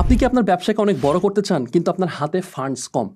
আপনি কি আপনার ব্যবসাকে অনেক বড় করতে চান, কিন্তু আপনার হাতে ফান্ডস কম?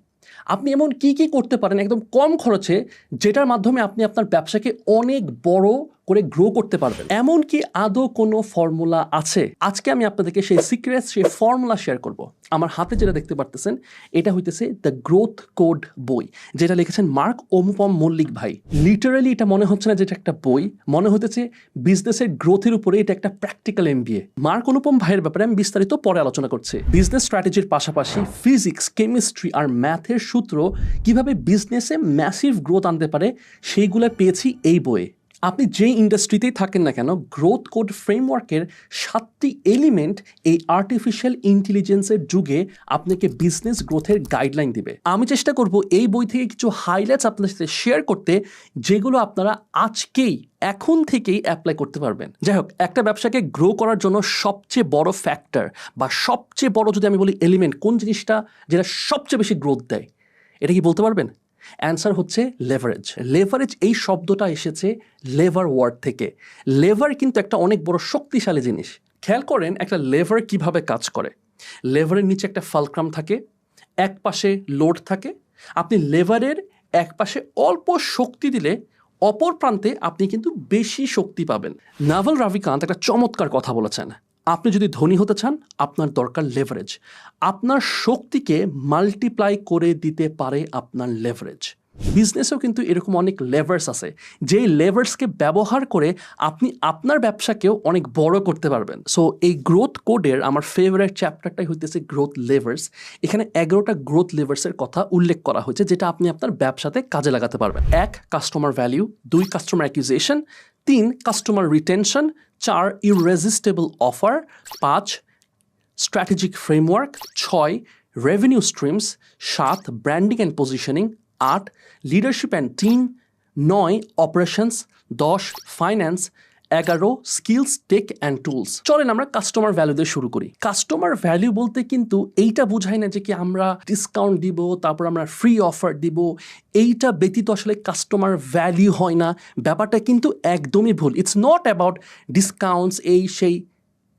আপনি এমন কি কি করতে পারেন একদম কম খরচে, যেটার মাধ্যমে আপনি আপনার ব্যবসাকে অনেক বড় করে গ্রো করতে পারবেন। এমন কি আদৌ কোনো ফর্মুলা আছে? আজকে আমি আপনাদেরকে সেই সিক্রেট সেই ফর্মুলা শেয়ার করব। আমার হাতে যেটা দেখতে পারতেছেন, এটা হইতেছে দ্য গ্রোথ কোড বই, যেটা লিখেছেন মার্ক অনুপম মল্লিক ভাই। লিটারালি এটা মনে হচ্ছে না যে এটা একটা বই, মনে হতেছে বিজনেসের গ্রোথের উপরে এটা একটা প্র্যাকটিক্যাল এমবিএ মার্ক অনুপম ভাইয়ের ব্যাপারে আমি বিস্তারিত পরে আলোচনা করছি। বিজনেস স্ট্র্যাটেজির পাশাপাশি ফিজিক্স কেমিস্ট্রি আর ম্যাথের সূত্র কীভাবে বিজনেসে ম্যাসিভ গ্রোথ আনতে পারে, সেইগুলো পেয়েছি এই বইয়ে। আপনি যেই ইন্ডাস্ট্রিতেই থাকেন না কেন গ্রোথ কোড ফ্রেমওয়ার্কের সাতটি এলিমেন্ট এই আর্টিফিশিয়াল ইন্টেলিজেন্সের যুগে আপনাকে বিজনেস গ্রোথের গাইডলাইন দিবে। আমি চেষ্টা করব এই বই থেকে কিছু হাইলাইটস আপনার সাথে শেয়ার করতে, যেগুলো আপনারা আজকেই, এখন থেকেই অ্যাপ্লাই করতে পারবেন। যাই হোক, একটা ব্যবসাকে গ্রো করার জন্য সবচেয়ে বড় ফ্যাক্টর বা সবচেয়ে বড় যদি আমি বলি এলিমেন্ট কোন জিনিসটা যেটা সবচেয়ে বেশি গ্রোথ দেয়, এটা কি বলতে পারবেন? অ্যান্সার হচ্ছে লেভারেজ লেভারেজ এই শব্দটা এসেছে লেভার ওয়ার্ড থেকে। লেভার কিন্তু একটা অনেক বড় শক্তিশালী জিনিস। খেয়াল করেন একটা লেভার কীভাবে কাজ করে। লেভারের নিচে একটা ফালক্রাম থাকে, এক পাশে লোড থাকে। আপনি লেভারের এক পাশে অল্প শক্তি দিলে অপর প্রান্তে আপনি কিন্তু বেশি শক্তি পাবেন। নাভাল রাভিকান্ত একটা চমৎকার কথা বলেছেন। আপনি যদি ধনী হতে চান, আপনার দরকার লেভারেজ আপনার শক্তিকে মাল্টিপ্লাই করে দিতে পারে আপনার লেভারেজ বিজনেসেও কিন্তু এরকম অনেক লেভার্স আছে। যেই লেভার্সকে ব্যবহার করে আপনি আপনার ব্যবসাকেও অনেক বড় করতে পারবেন। সো এই গ্রোথ কোডের আমার ফেভারিট চ্যাপ্টারটাই হইতেছে গ্রোথ লেভার্স এখানে এগারোটা গ্রোথ লেভার্সের কথা উল্লেখ করা হয়েছে, যেটা আপনি আপনার ব্যবসাতে কাজে লাগাতে পারবেন। এক কাস্টমার ভ্যালিউ দুই কাস্টমার অ্যাকুইজিশন তিন কাস্টমার রিটেনশন চার ইরেজিস্টেবল অফার পাঁচ স্ট্র্যাটেজিক ফ্রেমওয়ার্ক ছয় রেভিনিউ স্ট্রিমস সাত ব্র্যান্ডিং অ্যান্ড পজিশনিং আট লিডারশিপ অ্যান্ড টিম নয় অপারেশনস দশ ফাইন্যান্স এগারো স্কিলস টেক অ্যান্ড টুলস চলেন আমরা কাস্টমার ভ্যালু দিয়ে শুরু করি। কাস্টমার ভ্যালু বলতে কিন্তু এইটা বোঝায় না যে কি আমরা ডিসকাউন্ট দিব, তারপর আমরা ফ্রি অফার দিব। এইটা ব্যতীত আসলে কাস্টমার ভ্যালু হয় না। ব্যাপারটা কিন্তু একদমই ভুল। ইটস নট অ্যাবাউট ডিসকাউন্টস এই সেই।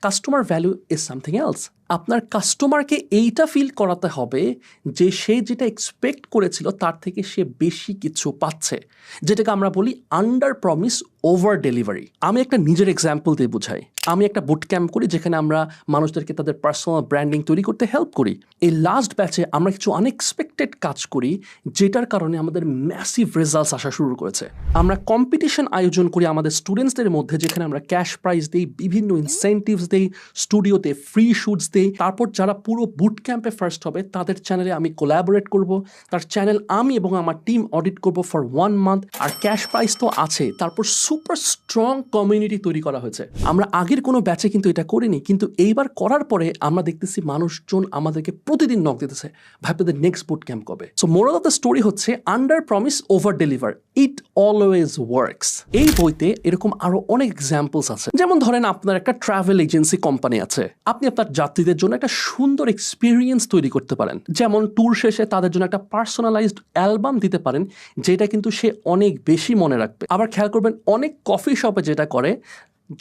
Customer value is something else আপনার কাস্টমারকে এইটা ফিল করাতে হবে যে সে যেটা এক্সপেক্ট করেছিল তার থেকে সে বেশি কিছু পাচ্ছে। যেটাকে আমরা বলি আন্ডার প্রমিস ওভার ডেলিভারি আমি একটা নিজের এক্সাম্পল দিয়ে বুঝাই। আমি একটা বুট ক্যাম্প করি যেখানে আমরা মানুষদেরকে তাদের পার্সোনাল ব্র্যান্ডিং তৈরি করতে হেল্প করি। এই লাস্ট ব্যাচে আমরা কিছু আনএক্সপেক্টেড কাজ করি, যেটার কারণে আমাদের ম্যাসিভ রেজাল্টস আসা শুরু করেছে। আমরা কম্পিটিশন আয়োজন করি আমাদের স্টুডেন্টসদের মধ্যে, যেখানে আমরা ক্যাশ প্রাইজ দিই, বিভিন্ন ইনসেন্টিভস দিই স্টুডিওতে ফ্রি শুটস দিই তারপর যারা পুরো বুট ক্যাম্পে ফার্স্ট হবে, তাদের চ্যানেলে আমি কোলাবোরেট করব। তার চ্যানেল আমি এবং আমার টিম অডিট করব ফর ওয়ান মান্থ আর ক্যাশ প্রাইস তো আছে। তারপর সুপার স্ট্রং কমিউনিটি তৈরি করা হয়েছে। আমরা আগের কোনো ব্যাচে কিন্তু এটা করিনি, কিন্তু এইবার করার পরে আমরা দেখতেছি মানুষজন আমাদেরকে প্রতিদিন নক দিতেছে। আপনাদের নেক্সট বুট ক্যাম্প কবে? So moral of the story হচ্ছে under promise over deliver it always works এই বইতে এরকম আরও অনেক এক্সাম্পলস আছে। যেমন ধরেন আপনার একটা ট্রাভেল এজেন্সি কোম্পানি আছে। আপনি আপনার যাত্রীদের জন্য একটা সুন্দর এক্সপিরিয়েন্স তৈরি করতে পারেন। যেমন ট্যুর শেষে তাদের জন্য একটা পার্সোনালাইজড অ্যালবাম দিতে পারেন, যেটা কিন্তু সে অনেক বেশি মনে রাখবে। আবার খেয়াল করবেন, অনেক কফি শপে যেটা করে,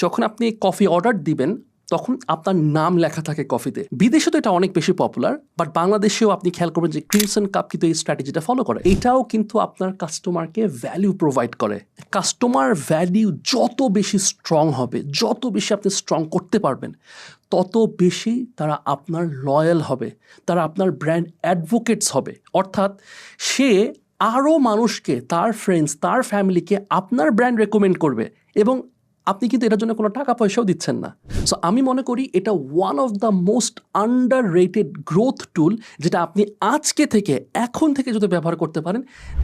যখন আপনি কফি অর্ডার দিবেন তখন আপনার নাম লেখা থাকে কফিতে। বিদেশে তো এটা অনেক বেশি পপুলার বাট বাংলাদেশেও আপনি খেয়াল করবেন যে ক্রিমসন কাপ কিন্তু এই স্ট্র্যাটেজিটা ফলো করে। এটাও কিন্তু আপনার কাস্টমারকে ভ্যালিউ প্রোভাইড করে। কাস্টমার ভ্যালিউ যত বেশি স্ট্রং হবে, যত বেশি আপনি স্ট্রং করতে পারবেন, তত বেশি তারা আপনার লয়াল হবে, তারা আপনার ব্র্যান্ড অ্যাডভোকেটস হবে। অর্থাৎ সে আরও মানুষকে, তার ফ্রেন্ডস তার ফ্যামিলিকে আপনার ব্র্যান্ড রেকমেন্ড করবে এবং আপনি কিন্তু এটার জন্য কোনো টাকা পয়সাও দিচ্ছেন না। সো আমি মনে করি এটা one of the most underrated growth tool যেটা আপনি আজকে থেকে, এখন থেকে যদি ব্যবহার করতে পারেন,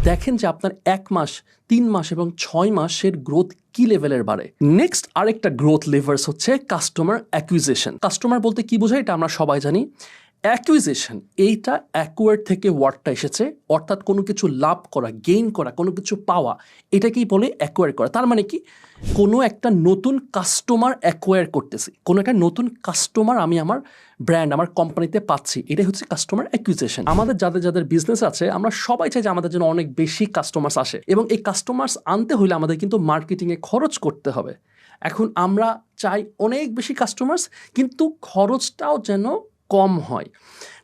দেখেন যে আপনার এক মাস, তিন মাস এবং ছয় মাসের গ্রোথ কি লেভেলের বাড়ে। নেক্সট আরেকটা গ্রোথ লেভার্স হচ্ছে কাস্টমার অ্যাকুইজেশন কাস্টমার বলতে কি বোঝায় এটা আমরা সবাই জানি। অ্যাকুইজিশন এইটা অ্যাকুয়ার থেকে ওয়ার্ডটা এসেছে, অর্থাৎ কোনো কিছু লাভ করা গেইন করা, কোনো কিছু পাওয়া, এটাকেই বলে অ্যাকোয়ার করা। তার মানে কি? কোনো একটা নতুন কাস্টমার অ্যাকোয়ার করতেছি। কোনো একটা নতুন কাস্টমার আমি আমার ব্র্যান্ড আমার কোম্পানিতে পাচ্ছি। এটাই হচ্ছে কাস্টমার অ্যাকুইজিশন আমাদের যাদের যাদের বিজনেস আছে, আমরা সবাই চাই যে আমাদের জন্য অনেক বেশি কাস্টমার্স আসে। এবং এই কাস্টমার্স আনতে হলে আমাদের কিন্তু মার্কেটিংয়ে খরচ করতে হবে। এখন আমরা চাই অনেক বেশি কাস্টমার্স কিন্তু খরচটাও যেন কম হয়।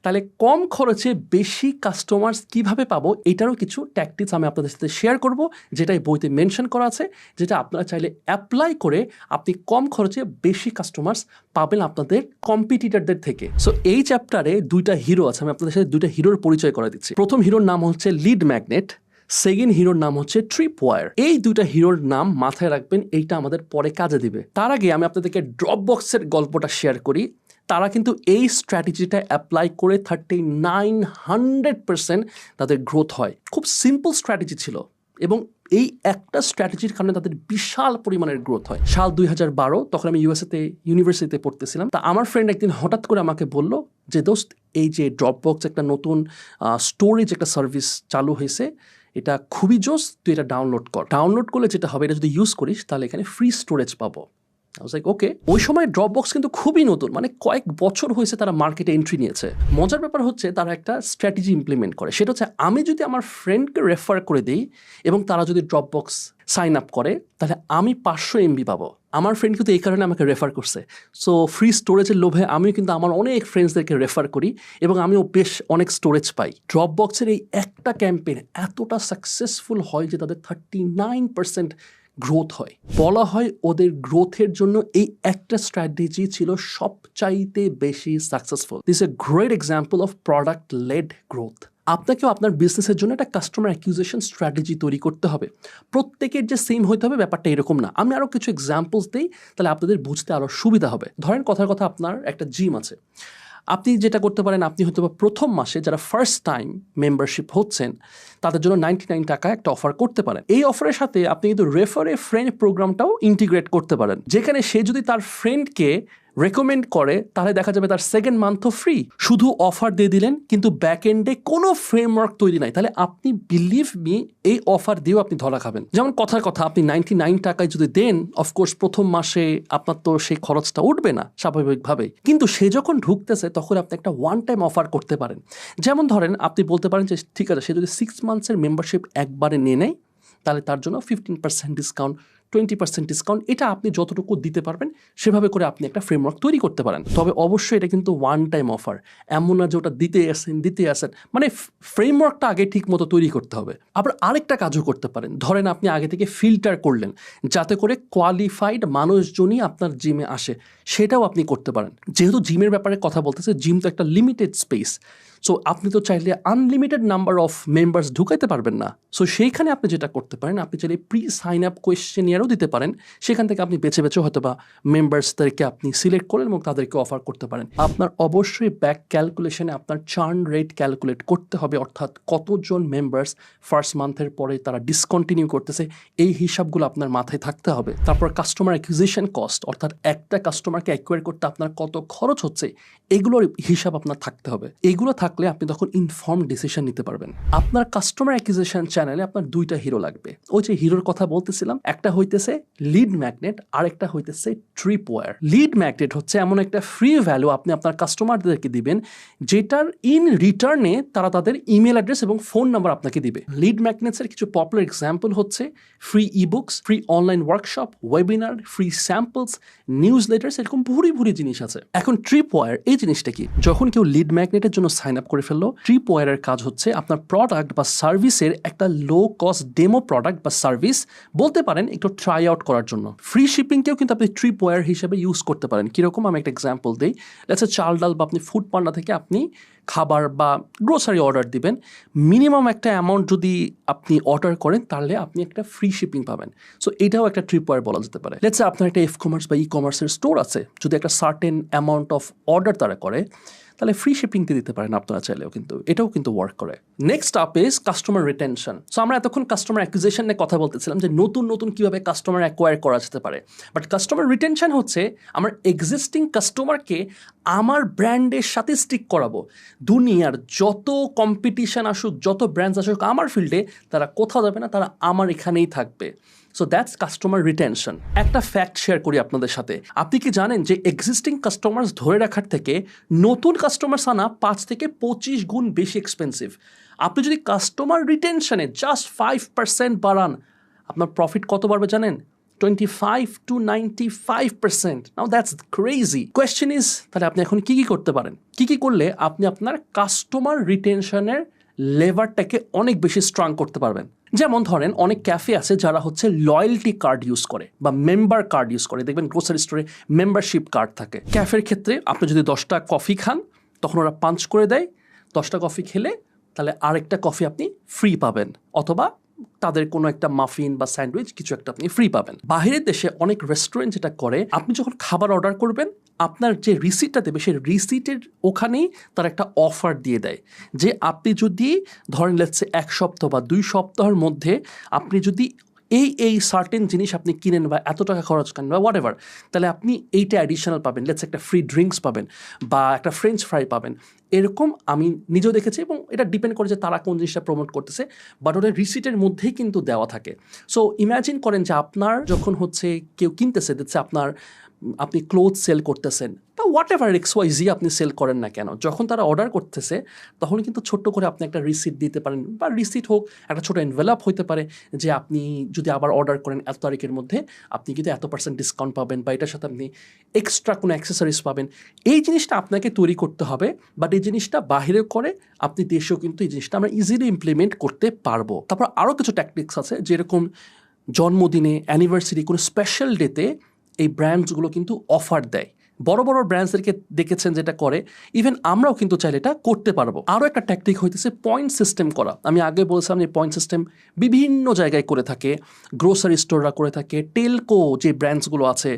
তাহলে কম খরচে বেশি কাস্টমার্স কীভাবে পাবো এটারও কিছু ট্যাকটিক্স আমি আপনাদের সাথে শেয়ার করব যেটা এই বইতে মেনশন করা আছে, যেটা আপনারা চাইলে অ্যাপ্লাই করে আপনি কম খরচে বেশি কাস্টমার্স পাবেন আপনাদের কম্পিটিটারদের থেকে। সো এই চ্যাপ্টারে দুইটা হিরো আছে, আমি আপনাদের সাথে দুইটা হিরোর পরিচয় করে দিচ্ছি। প্রথম হিরোর নাম হচ্ছে লিড ম্যাগনেট সেকেন্ড হিরোর নাম হচ্ছে ট্রিপ ওয়ার এই দুইটা হিরোর নাম মাথায় রাখবেন, এইটা আমাদের পরে কাজে দিবে। তার আগে আমি আপনাদেরকে ড্রপ বক্সের গল্পটা শেয়ার করি। তারা কিন্তু এই স্ট্র্যাটেজিটা অ্যাপ্লাই করে থার্টি নাইন হান্ড্রেড পার্সেন্ট তাদের গ্রোথ হয়। খুব সিম্পল স্ট্র্যাটেজি ছিল এবং এই একটা স্ট্র্যাটেজির কারণে তাদের বিশাল পরিমাণের গ্রোথ হয়। সাল দুই হাজার বারো তখন আমি ইউএসএতে ইউনিভার্সিটিতে পড়তেছিলাম। তা আমার ফ্রেন্ড একদিন হঠাৎ করে আমাকে বলল যে, দোস্ত, এই যে ড্রপবক্স একটা নতুন স্টোরেজ একটা সার্ভিস চালু হয়েছে, এটা খুবই জোস, তুই এটা ডাউনলোড কর। ডাউনলোড করলে যেটা হবে, এটা যদি ইউজ করিস, তাহলে এখানে ফ্রি স্টোরেজ পাবো। লাইক ওকে ওই সময় ড্রপবক্স কিন্তু খুবই নতুন। মানে কয়েক বছর হয়েছে তারা মার্কেটে এন্ট্রি নিয়েছে। মজার ব্যাপার হচ্ছে তারা একটা স্ট্র্যাটেজি ইমপ্লিমেন্ট করে। সেটা হচ্ছে আমি যদি আমার ফ্রেন্ডকে রেফার করে দিই এবং তারা যদি ড্রপবক্স সাইন আপ করে, তাহলে আমি পাঁচশো এমবি পাবো। আমার ফ্রেন্ড কিন্তু এই কারণে আমাকে রেফার করছে। সো ফ্রি স্টোরেজের লোভে আমিও কিন্তু আমার অনেক ফ্রেন্ডসদেরকে রেফার করি এবং আমিও বেশ অনেক স্টোরেজ পাই। ড্রপ বক্সের এই একটা ক্যাম্পেইন এতটা সাকসেসফুল হয় যে তাদের থার্টি নাইন পার্সেন্ট গ্রোথ হয়। বলা হয় ওদের গ্রোথের জন্য এই একটা স্ট্র্যাটেজি ছিল সবচাইতে বেশি successful this a great example of product led growth আপনাকেও আপনার বিজনেসের জন্য একটা কাস্টমার অ্যাকিউজেশন স্ট্র্যাটেজি তৈরি করতে হবে। প্রত্যেকের যে সেম হইতে হবে ব্যাপারটা এরকম না। আমি আরও কিছু এক্সাম্পলস দিই, তাহলে আপনাদের বুঝতে আরও সুবিধা হবে। ধরেন কথার কথা আপনার একটা জিম আছে। আপনি যেটা করতে পারেন, আপনি হয়তো বা প্রথম মাসে যারা ফার্স্ট টাইম মেম্বারশিপ হচ্ছেন, তাদের জন্য নাইনটি নাইন টাকা একটা অফার করতে পারেন। এই অফারের সাথে আপনি কিন্তু রেফারে ফ্রেন্ড প্রোগ্রামটাও ইন্টিগ্রেট করতে পারেন। যেখানে সে যদি তার ফ্রেন্ডকে রেকমেন্ড করে, তাহলে দেখা যাবে তার সেকেন্ড মান্থও ফ্রি শুধু অফার দিয়ে দিলেন, কিন্তু ব্যাক এন্ডে কোনো ফ্রেমওয়ার্ক তৈরি নাই। তাহলে আপনি বিলিভ মি এই অফার দিয়েও আপনি ধরা খাবেন। যেমন কথার কথা, আপনি নাইনটি নাইন টাকায় যদি দেন অফকোর্স প্রথম মাসে আপনার তো সেই খরচটা উঠবে না স্বাভাবিকভাবে কিন্তু সে যখন ঢুকতেছে, তখন আপনি একটা ওয়ান টাইম অফার করতে পারেন। যেমন ধরেন, আপনি বলতে পারেন যে, ঠিক আছে, সে যদি সিক্স মান্থসের মেম্বারশিপ একবারে নিয়ে নেয়, তাহলে তার জন্য fifteen percent discount twenty percent discount এটা আপনি যতটুকু দিতে পারবেন, সেভাবে করে আপনি একটা ফ্রেমওয়ার্ক তৈরি করতে পারেন। তবে অবশ্যই এটা কিন্তু ওয়ান টাইম অফার এমন না যে ওটা দিতে আসেন দিতে আসেন। মানে ফ্রেমওয়ার্কটা আগে ঠিক মতো তৈরি করতে হবে। আবার আরেকটা কাজও করতে পারেন। ধরেন আপনি আগে থেকে ফিল্টার করলেন, যাতে করে কোয়ালিফাইড মানুষজনই আপনার জিমে আসে। সেটাও আপনি করতে পারেন। যেহেতু জিমের ব্যাপারে কথা বলতেছে জিম তো একটা লিমিটেড স্পেস সো আপনি তো চাইলে আনলিমিটেড নাম্বার অফ মেম্বার্স ঢুকাইতে পারবেন না। সো সেইখানে আপনি যেটা করতে পারেন, আপনি চাইলে প্রি সাইন আপ কোয়েশ্চেনিয়ারও দিতে পারেন। সেখান থেকে আপনি বেছে বেছে হয়তো বা মেম্বার্সদেরকে আপনি সিলেক্ট করেন এবং তাদেরকে অফার করতে পারেন। আপনার অবশ্যই ব্যাক ক্যালকুলেশনে আপনার চার্ন রেট ক্যালকুলেট করতে হবে, অর্থাৎ কতজন মেম্বার্স ফার্স্ট মান্থের পরে তারা ডিসকন্টিনিউ করতেছে, এই হিসাবগুলো আপনার মাথায় থাকতে হবে। তারপর কাস্টমার অ্যাকুইজিশন কস্ট অর্থাৎ একটা কাস্টমারকে অ্যাকুয়ার করতে আপনার কত খরচ হচ্ছে, এগুলোর হিসাব আপনার থাকতে হবে। এগুলো থাকলে আপনি তখন ইনফর্ম ডিসিশন নিতে পারবেন। আপনার কাস্টমার অ্যাকুইজিশন চ্যানেলে আপনার দুইটা হিরো লাগবে। ওই যে হিরোর কথা বলতেছিলাম, একটা হইতেছে লিড ম্যাগনেট আর একটা হইতেছে ট্রিপ ওয়ার লিড ম্যাগনেট হচ্ছে এমন একটা ফ্রি ভ্যালু আপনি আপনার কাস্টমারদেরকে দিবেন, যেটার ইন রিটার্নে তারা তাদের ইমেল অ্যাড্রেস এবং ফোন নাম্বার আপনাকে দিবে। লিড ম্যাগনেটসের কিছু পপুলার এক্সাম্পল হচ্ছে free e ebooks free online workshop webinar free samples newsletters এরকম ভুরি ভুরি জিনিস আছে। এখন ট্রিপ ওয়ার এই জিনিসটা কি? যখন কেউ লিড ম্যাগনেটের জন্য সাইন আপ করে ফেলল। ট্রিপ ওয়ারের কাজ হচ্ছে আপনার প্রোডাক্ট বা সার্ভিসের একটা লো কস্ট ডেমো প্রোডাক্ট বা সার্ভিস বলতে পারেন একটু ট্রাই আউট করার জন্য। ফ্রি শিপিংকেও কিন্তু আপনি ট্রিপ ওয়ার হিসেবে ইউজ করতে পারেন। কীরকম আমি একটা এক্সাম্পল দিই। লেটস চাল ডাল বা আপনি ফুড পান্ডা থেকে আপনি খাবার বা গ্রোসারি অর্ডার দিবেন। মিনিমাম একটা অ্যামাউন্ট যদি আপনি অর্ডার করেন, তাহলে আপনি একটা ফ্রি শিপিং পাবেন। সো এটাও একটা ট্রিপ ওয়ার বলা যেতে পারে। লেটস আপনার একটা এফ কমার্স বা ই কমার্সের স্টোর আছে। যদি একটা সার্টেন অ্যামাউন্ট অফ অর্ডার তারা করে তাহলে ফ্রি শিপিং দিয়ে দিতে পারেন আপনারা চাইলেও কিন্তু। এটাও কিন্তু ওয়ার্ক করে। Next up is customer retention so আমরা এতক্ষণ কাস্টমার অ্যাকুইজিশন নিয়ে কথা বলতেছিলাম যে নতুন নতুন কীভাবে কাস্টমার অ্যাকোয়ার করা যেতে পারে। বাট কাস্টমার রিটেনশন হচ্ছে আমার এক্সিস্টিং কাস্টমারকে আমার ব্র্যান্ডের সাথে স্টিক করাবো। দুনিয়ার যত কম্পিটিশন আসুক, যত ব্র্যান্ডস আসুক, আমার ফিল্ডে তারা কোথাও যাবে না, তারা আমার এখানেই থাকবে। সো দ্যাটস কাস্টমার রিটেনশন একটা ফ্যাক্ট শেয়ার করি আপনাদের সাথে। আপনি কি জানেন যে এক্সিস্টিং কাস্টমার্স ধরে রাখার থেকে নতুন কাস্টমার্স আনা পাঁচ থেকে পঁচিশ গুণ বেশি এক্সপেন্সিভ আপনি যদি কাস্টমার রিটেনশনে জাস্ট ফাইভ পার্সেন্ট বাড়ান, আপনার প্রফিট কত বাড়বে জানেন? 25 to 95%. Now that's crazy. Question is, তাহলে আপনি এখন কি কি করতে পারেন? কি কি করলে আপনি আপনার কাস্টমার রিটেনশনের লেভারটাকে অনেক বেশি স্ট্রং করতে পারবেন? যেমন ধরেন, অনেক ক্যাফে আছে যারা হচ্ছে লয়্যালটি কার্ড ইউজ করে বা মেম্বার কার্ড ইউজ করে। দেখবেন গ্রোসারি স্টোরে মেম্বারশিপ কার্ড থাকে। ক্যাফের ক্ষেত্রে আপনি যদি দশটা কফি খান, তখন ওরা পাঞ্চ করে দেয়। দশটা কফি খেলে তাহলে আরেকটা কফি আপনি ফ্রি পাবেন অথবা তাদের কোনো একটা মাফিন বা স্যান্ডউইচ কিছু একটা আপনি ফ্রি পাবেন। বাইরের দেশে অনেক রেস্টুরেন্ট যেটা করে, আপনি যখন খাবার অর্ডার করবেন আপনার যে রিসিটটা দেবে, সেই রিসিটের ওখানেই তার একটা অফার দিয়ে দেয়। যে আপনি যদি ধরেন লেটসে এক সপ্তাহ বা দুই সপ্তাহের মধ্যে আপনি যদি এই এই সার্টেন জিনিস আপনি কিনেন বা এত টাকা খরচ করেন বা হোয়াট তাহলে আপনি এইটা অ্যাডিশনাল পাবেন। লেটস একটা ফ্রি ড্রিঙ্কস পাবেন বা একটা ফ্রেঞ্চ ফ্রাই পাবেন। এরকম আমি নিজেও দেখেছি এবং এটা ডিপেন্ড করে যে তারা কোন জিনিসটা প্রমোট করতেছে বাট ওটা রিসিটের মধ্যেই কিন্তু দেওয়া থাকে। সো ইম্যাজিন করেন যে আপনার যখন হচ্ছে কেউ কিনতেছে দেখছে আপনার, আপনি ক্লোথ সেল করতেছেন বা whatever X Y Z আপনি সেল করেন না কেন? যখন তারা অর্ডার করতেছে, তখন কিন্তু ছোট্ট করে আপনি একটা রিসিট দিতে পারেন, বা রিসিট হোক, একটা ছোটো এনভেলপ হতে পারে যে আপনি যদি আবার অর্ডার করেন এত তারিখের মধ্যে, আপনি কিন্তু এত পার্সেন্ট ডিসকাউন্ট পাবেন, বা এটার সাথে আপনি এক্সট্রা কোনো অ্যাক্সেসরিজ পাবেন। এই জিনিসটা আপনাকে তৈরি করতে হবে বাট এই জিনিসটা বাহিরে করে আপনি দেশেও কিন্তু এই জিনিসটা আমরা ইজিলি ইমপ্লিমেন্ট করতে পারব। তারপর আরও কিছু ট্যাকটিক্স আছে, যেরকম জন্মদিনে অ্যানিভার্সারি কোনো স্পেশাল ডেতে এই ব্র্যান্ডসগুলো কিন্তু অফার দেয়। বড় বড় ব্র্যান্ডসদেরকে দেখেছেন যেটা করে ইভেন আমরাও কিন্তু চাইলে এটা করতে পারব। আরও একটা ট্যাকটিক হইতেছে পয়েন্ট সিস্টেম করা। আমি আগে বলছিলাম যে পয়েন্ট সিস্টেম বিভিন্ন জায়গায় করে থাকে। গ্রোসারি স্টোররা করে থাকে। টেলকো যে ব্র্যান্ডসগুলো আছে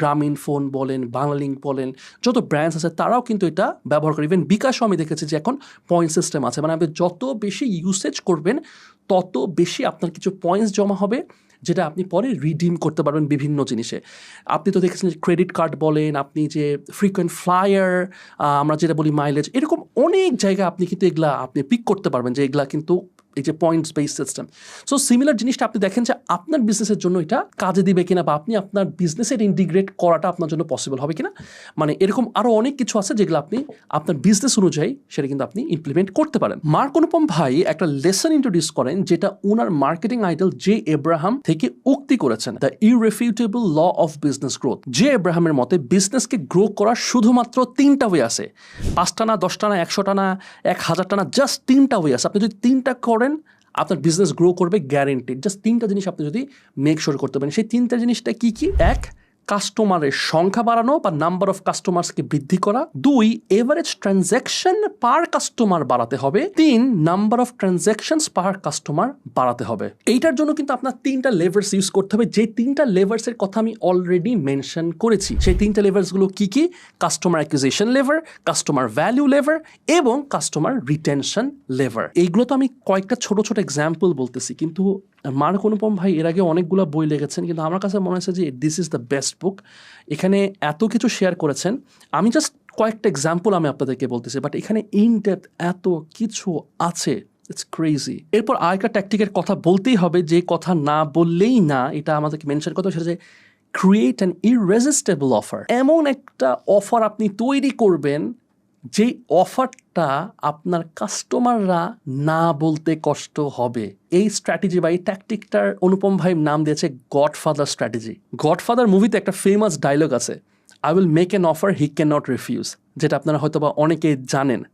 গ্রামীণ ফোন বলেন বাংলালিঙ্ক বলেন, যত ব্র্যান্ডস আছে তারাও কিন্তু এটা ব্যবহার করে। ইভেন বিকাশও আমি দেখেছি যে এখন পয়েন্ট সিস্টেম আছে। মানে আপনি যত বেশি ইউসেজ করবেন, তত বেশি আপনার কিছু পয়েন্টস জমা হবে। যেটা আপনি পরে রিডিম করতে পারবেন বিভিন্ন জিনিসে। আপনি তো দেখেছেন ক্রেডিট কার্ড বলেন, আপনি যে ফ্রিকোয়েন্ট ফ্লায়ার আমরা যেটা বলি মাইলেজ এরকম অনেক জায়গা আপনি কিন্তু এগুলা, আপনি পিক করতে পারবেন যে এগুলা কিন্তু এই যে points base system so similar জিনিসটা আপনি দেখেন যে আপনার বিজনেসের জন্য এটা কাজে দিবে কিনা বা আপনি আপনার বিজনেসের ইন্টিগ্রেট করাটা আপনার জন্য পসিবল হবে কিনা? মানে এরকম আরও অনেক কিছু আছে যেগুলো আপনি আপনার বিজনেস অনুযায়ী সেটা কিন্তু আপনি ইমপ্লিমেন্ট করতে পারেন। মার্ক অনুপম ভাই একটা লেসন ইন্ট্রোডিউস করেন যেটা ওনার মার্কেটিং আইডল জে এব্রাহাম থেকে উক্তি করেছেন। The irrefutable law of business growth Jay এব্রাহামের মতে বিজনেসকে গ্রো করার শুধুমাত্র তিনটা ওয়ে আছে। পাঁচটা না, দশটা না, একশোটা না, এক হাজারটা না জাস্ট তিনটা ওয়ে আছে। আপনি যদি তিনটা করেন, আপনার বিজনেস গ্রো করবে গ্যারেন্টেড জাস্ট তিনটা জিনিস আপনি যদি মেক শোর করতে পারেন। সেই তিনটা জিনিসটা কি কি? এক কাস্টমারের সংখ্যা বাড়ানো বা নাম্বার অফ কাস্টমার্সকে বৃদ্ধি করা। দুই এভারেজ ট্রানজ্যাকশন পার কাস্টমার বাড়াতে হবে। তিন number of transactions per customer বাড়াতে হবে। এইটার জন্য কিন্তু আপনার তিনটা লেভার্স ইউজ করতে হবে। যে তিনটা লেভার্সের কথা আমি অলরেডি মেনশন করেছি। সেই তিনটা লেভার্সগুলো কি কি? Customer acquisition lever customer value lever এবং কাস্টমার রিটেনশন লেভার এইগুলো তো আমি কয়েকটা ছোট ছোট এক্সাম্পল বলতেছি। কিন্তু মার্ক অনুপম ভাই, এর আগে অনেকগুলো বই লেগেছেন কিন্তু আমার কাছে মনে হয়েছে যে this is the best book এখানে এত কিছু শেয়ার করেছেন। আমি জাস্ট কয়েকটা এক্সাম্পল আমি আপনাদেরকে বলতেছি বাট এখানে ইন ডেপথ এত কিছু আছে ইটস ক্রেজি এরপর আরেকটা ট্যাকটিকের কথা বলতেই হবে, যে কথা না বললেই না, এটা আমাদেরকে মেনশন করতে সেটা যে ক্রিয়েট অ্যান ইরেজিস্টেবল অফার এমন একটা অফার আপনি তৈরি করবেন যেই অফারটা আপনার কাস্টমাররা না বলতে কষ্ট হবে এই স্ট্র্যাটেজি বা এই ট্যাকটিকটার অনুপম ভাই নাম দিয়েছে গডফাদার স্ট্র্যাটেজি গডফাদার মুভিতে একটা ফেমাস ডায়লগ আছে I will make an offer he can not refuse যেটা আপনারা হয়তো বা অনেকে জানেন.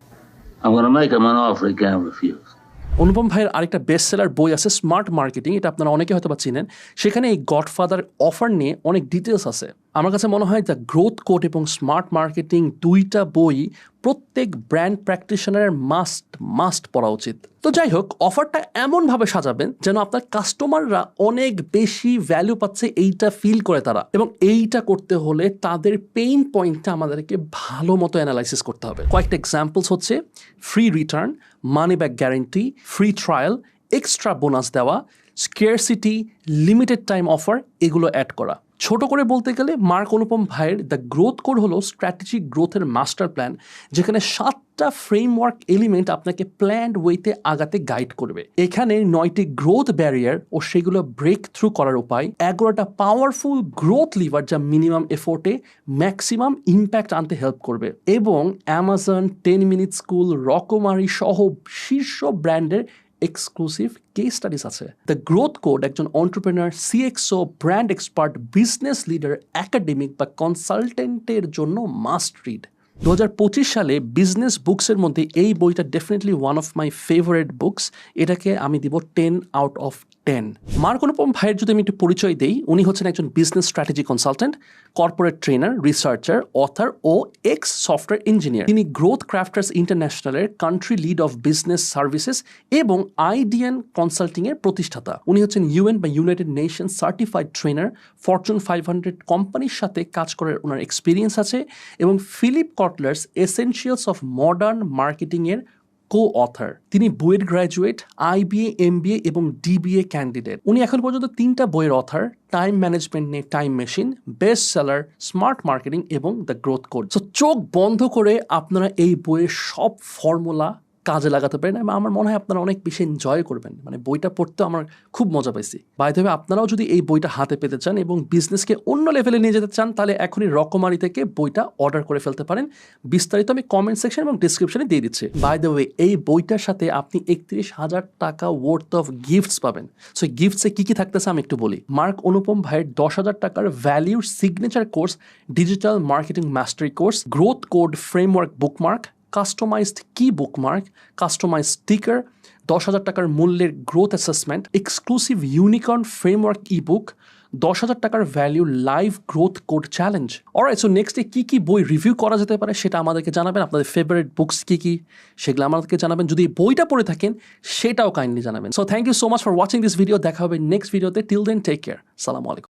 অনুপম ভাইয়ের আরেকটা বেস্ট সেলার বই আছে স্মার্ট মার্কেটিং এটা আপনারা অনেকে হয়তো বা চিনেন। সেখানে এই গডফাদার অফার নিয়ে অনেক ডিটেলস আছে। আমার কাছে মনে হয় দ্য গ্রোথ কোড এবং স্মার্ট মার্কেটিং দুইটা বই প্রত্যেক ব্র্যান্ড প্র্যাকটিশনারের মাস্ট মাস্ট পড়া উচিত। তো যাই হোক, অফারটা এমনভাবে সাজাবেন যেন আপনার কাস্টমাররা অনেক বেশি ভ্যালু পাচ্ছে এইটা ফিল করে তারা। এবং এইটা করতে হলে তাদের পেইন পয়েন্টটা আমাদেরকে ভালো মতো অ্যানালাইসিস করতে হবে। কয়েকটা এক্সাম্পলস হচ্ছে free return money back guarantee free trial extra bonus দেওয়া স্কেয়ারসিটি লিমিটেড টাইম অফার এগুলো অ্যাড করা। ছোট করে বলতে গেলে মার্ক অনুপম ভাইয়ের দ্য গ্রোথ কোড হলো স্ট্র্যাটেজিক গ্রোথের মাস্টার প্ল্যান, যেখানে সাতটা ফ্রেমওয়ার্ক এলিমেন্ট আপনাকে প্ল্যান্ড ওয়েতে আগাতে গাইড করবে। এখানে নয়টি গ্রোথ ব্যারিয়ার ও সেগুলো ব্রেক থ্রু করার উপায়, এগারোটা পাওয়ারফুল গ্রোথ লিভার যা মিনিমাম এফোর্টে ম্যাক্সিমাম ইম্প্যাক্ট আনতে হেল্প করবে এবং অ্যামাজন টেন মিনিট স্কুল, রকমারি সহ শীর্ষ ব্র্যান্ডের এক্সক্লুসিভ কে স্টাডিজ আছে। দ্য গ্রোথ কোড একজন entrepreneur CXO brand expert business leader academic বা কনসালটেন্টের জন্য মাস্ট রিড দু হাজার পঁচিশ সালে বিজনেস বুকসের মধ্যে এই বইটা definitely one of my favourite books এটাকে আমি দিব ten out of ten mark Anupam ভাইয়ের যদি আমি একটু পরিচয় দিই, উনি হচ্ছেন একজন business strategy consultant corporate trainer researcher author ও এক্স সফটওয়্যার ইঞ্জিনিয়ার তিনি growth crafters ইন্টারন্যাশনালের country lead of business services এবং আইডিয়ান কনসাল্টিংয়ের প্রতিষ্ঠাতা। উনি হচ্ছেন ইউএন বা United Nation certified trainer fortune five hundred কোম্পানির সাথে কাজ করার ওনার এক্সপিরিয়েন্স আছে এবং Philip Kotler's essentials of modern মার্কেটিংয়ের কো অথার তিনি বইয়ের গ্র্যাজুয়েট আইবিএ এমবিএ এবং ডিবিএ ক্যান্ডিডেট উনি এখন পর্যন্ত তিনটা বইয়ের অথার টাইম ম্যানেজমেন্ট নিয়ে time machine best seller smart marketing এবং দ্য গ্রোথ কোড চোখ বন্ধ করে আপনারা এই বইয়ের সব ফর্মুলা কাজে লাগাতে পারেন এবং আমার মনে হয় আপনারা অনেক বেশি এনজয় করবেন। মানে বইটা পড়তে আমার খুব মজা পাইছি। বাই দেবে আপনারাও যদি এই বইটা হাতে পেতে চান এবং বিজনেসকে অন্য লেভেলে নিয়ে যেতে চান, তাহলে এখনই রকমারি থেকে বইটা অর্ডার করে ফেলতে পারেন। বিস্তারিত আমি কমেন্ট সেকশন এবং ডিসক্রিপশনে দিয়ে দিচ্ছি। বাই দ্য এই বইটার সাথে আপনি একত্রিশ হাজার টাকা ওয়ার্থ অফ গিফটস পাবেন। সো গিফটসে কী কী থাকতেছে আমি একটু বলি। মার্ক অনুপম ভাইয়ের দশ হাজার টাকার ভ্যালিউর signature course digital marketing mastery course growth code framework bookmark customized কি বুকমার্ক কাস্টমাইজ স্টিকার দশ হাজার টাকার মূল্যের growth assessment exclusive unicorn framework ebook দশ হাজার টাকার value live growth code challenge alright so নেক্সটে কী কী বই রিভিউ করা যেতে পারে সেটা আমাদেরকে জানাবেন। আপনাদের ফেভারিট বুকস কী কী, সেগুলো আমাদেরকে জানাবেন। যদি বইটা পড়ে থাকেন, সেটাও কাইন্ডলি জানাবেন। So thank you so much for watching this video দেখা হবে নেক্সট ভিডিওতে টিল দেন টেক কেয়ার সালামু আলাইকুম।